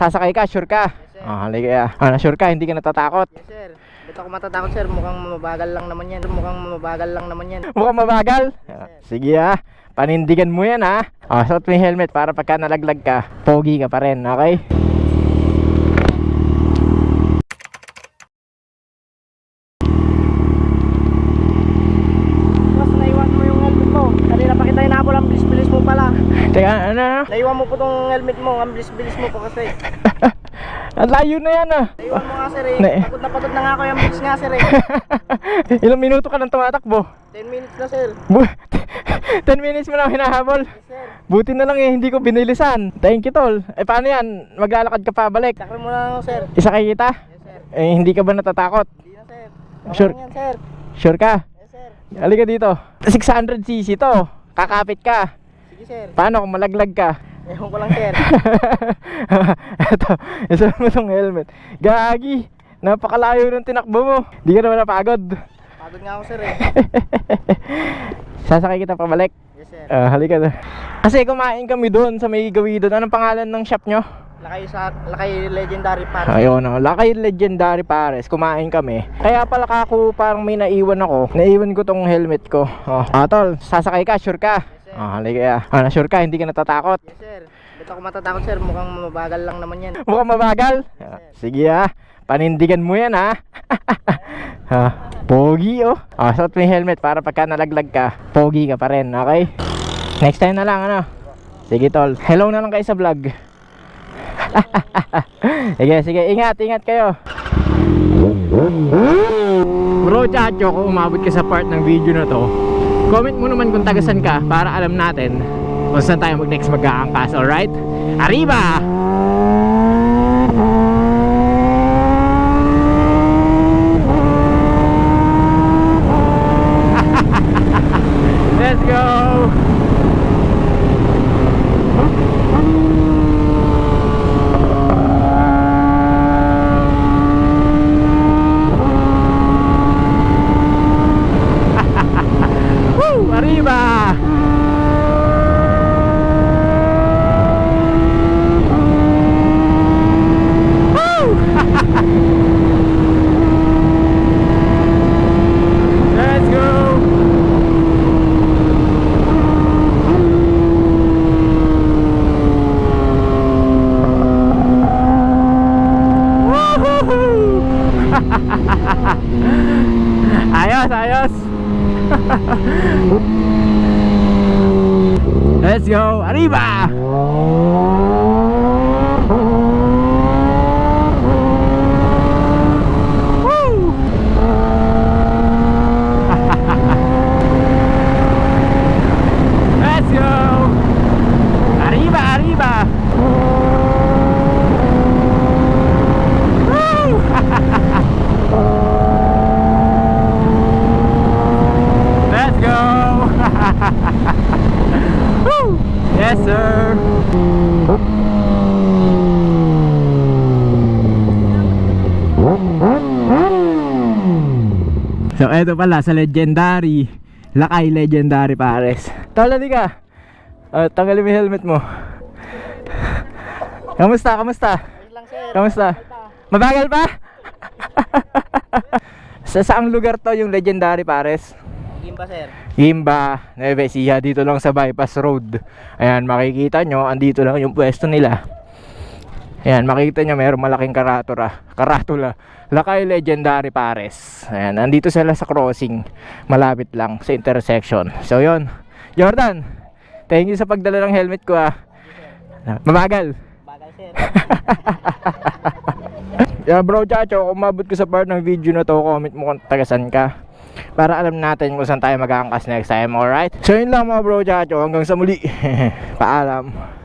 sasakay ka, sure ka? Yes, sir. Ah, halika. Ah, sure ka, hindi ka natatakot. Yes, sir. Ba't ako matatakot, sir? Mukhang mabagal lang naman yan. Mukhang mabagal lang naman yan. Mukhang mabagal. Ah, Sige ah. Panindigan mo yan ah. Ah, suot mo yung helmet para pagka nalaglag ka, pogi ka pa rin, okay? Mas naiwan mo yung helmet mo. Kanina pa kita hinabol, ang bilis-bilis mo pala. Teka, ano ano? Naiwan mo po tong helmet mo, ang bilis-bilis mo po kasi. Ang layo na yan ah. Naiwan mo nga, sir eh. Na- Pagod na pagod na nga ako, yung bilis nga, sir eh. Ilang minuto ka nang tumatakbo? 10 minutes na, sir. Bu- 10 minutes mo na hinahabol. Yes, sir. Buti na lang eh, hindi ko binilisan. Thank you tol. Eh paano yan? Maglalakad ka pa balik. Sakri mo na ako, sir. Isa kay kita? Yes, sir. Eh hindi ka ba natatakot? Hindi na, sir. Okay Sure. lang yan, sir. Sure ka? Yes, sir. Halika dito. 600cc to. Kakapit ka. Sige, sir. Paano kung malaglag ka? Ewan ko lang, sir. Ito, isa mo tong helmet. Gagi, napakalayo ng tinakbo mo. Di ka naman napagod. Pagod nga ako, sir eh. Sasakay kita pabalik. Yes, sir. Ah, halika na. Kasi kumain kami doon sa may gawi doon. Anong pangalan ng shop nyo? Lakay sa, lakay legendary para. Ayun, no. Lakay Legendary Pares. Kumain kami. Kaya pala kako parang may naiwan ako. Naiwan ko tong helmet ko. Oh. Ah, tol, sasakay ka, sure ka? Sir. Ah, halika. Ah, na sure ka, hindi ka natatakot. Yes, sir. Ba't ako matatakot, sir? Mukhang mabagal lang naman yan. Mukhang mabagal? Ah, Sige ah. Panindigan mo yan ah. ha. Pogi oh. Ah, suot mo yung helmet para pagka nalaglag ka, pogi ka pa rin, okay? Next time na lang ano. Sige tol. Hello na lang kayo sa vlog. sige, sige. Ingat, ingat kayo. Bro, chacho, kung umabot ka sa part ng video na to, comment mo naman kung tagasan ka para alam natin kung saan tayo mag next magkaangkas, alright? Arriba! Let's go! Woo! Arriba! Woo! Let's go! Woohoo! ayos, ayos. Let's go. Arriba! Woo! Let's go! Arriba, arriba! Woo! Let's go! Woo! Yes, sir! So, eto pala sa Legendary. Lakay Legendary Pares. Tawala di ka. Uh, tanggalin mo yung helmet mo. Kamusta? Kamusta? Lang, sir. Kamusta? Mabagal pa? sa saang lugar to yung Legendary Pares? Game ba, sir? Gimba, Nueva Ecija, dito lang sa Bypass Road. Ayan, makikita nyo, andito lang yung pwesto nila. Ayan, makikita nyo, mayroong malaking karatula. Karatula. Lakay Legendary Pares. Ayan, andito sila sa crossing. Malapit lang sa intersection. So, yon Jordan, thank you sa pagdala ng helmet ko ah. Mabagal. Bagal, sir. Yeah, bro, chacho, kung umabot ka sa part ng video na to, comment mo kung tagasan ka. Para alam natin kung saan tayo mag-aangkas next time, alright? So yun lang mga bro, chacho, hanggang sa muli. Paalam.